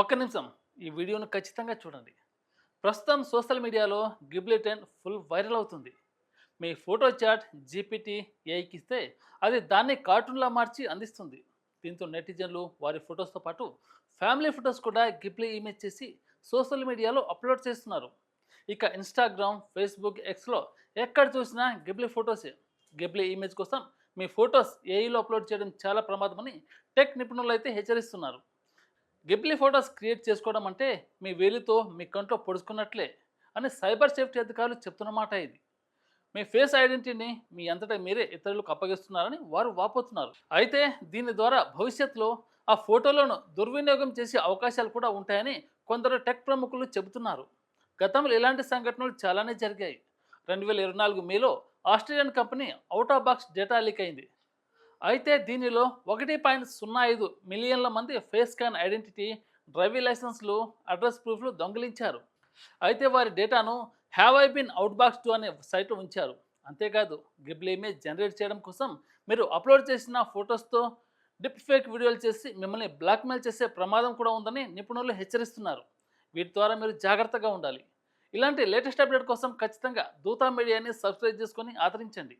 ఒక్క నిమిషం. ఈ వీడియోను ఖచ్చితంగా చూడండి. ప్రస్తుతం సోషల్ మీడియాలో గిబ్లెటెన్ ఫుల్ వైరల్ అవుతుంది. మీ ఫోటో చాట్ జీపీటీ ఏఐకి ఇస్తే అది దాన్ని కార్టూన్లా మార్చి అందిస్తుంది. దీంతో నెటిజన్లు వారి ఫొటోస్తో పాటు ఫ్యామిలీ ఫొటోస్ కూడా గిబ్లీ ఇమేజ్ చేసి సోషల్ మీడియాలో అప్లోడ్ చేస్తున్నారు. ఇక ఇన్స్టాగ్రామ్ ఫేస్బుక్ ఎక్స్లో ఎక్కడ చూసినా గిబ్లీ ఫొటోసే. గిబ్లీ ఇమేజ్ కోసం మీ ఫొటోస్ ఏఐలో అప్లోడ్ చేయడం చాలా ప్రమాదమని టెక్ నిపుణులు అయితే హెచ్చరిస్తున్నారు. గిబ్లీ ఫొటోస్ క్రియేట్ చేసుకోవడం అంటే మీ వేలితో మీ కంట్లో పొడుచుకున్నట్లే అని సైబర్ సేఫ్టీ అధికారులు చెప్తున్నమాట ఇది. మీ ఫేస్ ఐడెంటిటీని మీ అంతటా మీరే ఇతరులకు అప్పగిస్తున్నారని వారు వాపోతున్నారు. అయితే దీని ద్వారా భవిష్యత్తులో ఆ ఫోటోలను దుర్వినియోగం చేసే అవకాశాలు కూడా ఉంటాయని కొందరు టెక్ ప్రముఖులు చెబుతున్నారు. గతంలో ఇలాంటి సంఘటనలు చాలానే జరిగాయి. రెండు వేల ఇరవై నాలుగు మేలో Australian company out of box data leak అయింది. అయితే దీనిలో ఒకటి పాయింట్ సున్నా ఐదు మిలియన్ల మంది ఫేస్ స్కాన్ ఐడెంటిటీ డ్రైవింగ్ లైసెన్స్లు అడ్రస్ ప్రూఫ్లు దొంగిలించారు. అయితే వారి డేటాను have I been out box too అనే సైట్లో ఉంచారు. అంతేకాదు గిబ్లీ ఇమేజ్ జనరేట్ చేయడం కోసం మీరు అప్లోడ్ చేసిన ఫొటోస్తో డిప్ ఫేక్ వీడియోలు చేసి మిమ్మల్ని బ్లాక్మెయిల్ చేసే ప్రమాదం కూడా ఉందని నిపుణులు హెచ్చరిస్తున్నారు. వీటి ద్వారా మీరు జాగ్రత్తగా ఉండాలి. ఇలాంటి లేటెస్ట్ అప్డేట్ కోసం ఖచ్చితంగా దూతా మీడియాని సబ్స్క్రైబ్ చేసుకొని ఆదరించండి.